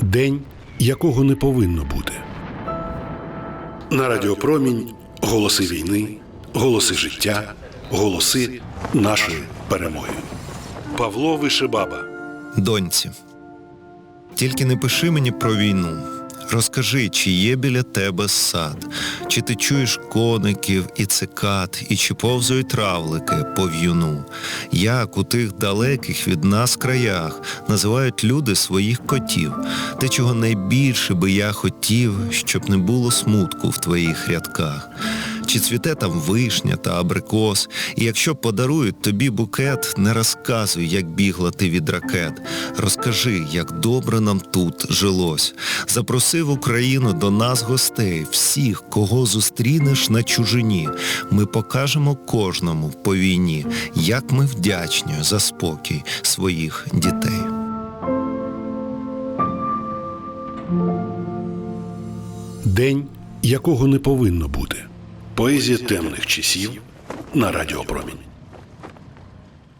День, якого не повинно бути. На Радіопромінь голоси війни, голоси життя, голоси нашої перемоги. Павло Вишебаба. Доньці, тільки не пиши мені про війну. Розкажи, чи є біля тебе сад, чи ти чуєш коників і цикад, і чи повзують травлики по в'юну, як у тих далеких від нас краях називають люди своїх котів, те, чого найбільше би я хотів, щоб не було смутку в твоїх рядках. Чи цвіте там вишня та абрикос, і якщо подарують тобі букет, не розказуй, як бігла ти від ракет. Розкажи, як добре нам тут жилось. Запроси в Україну до нас гостей, всіх, кого зустрінеш на чужині. Ми покажемо кожному по війні, як ми вдячні за спокій своїх дітей. День, якого не повинно бути. Поезія темних часів на Радіопромінь.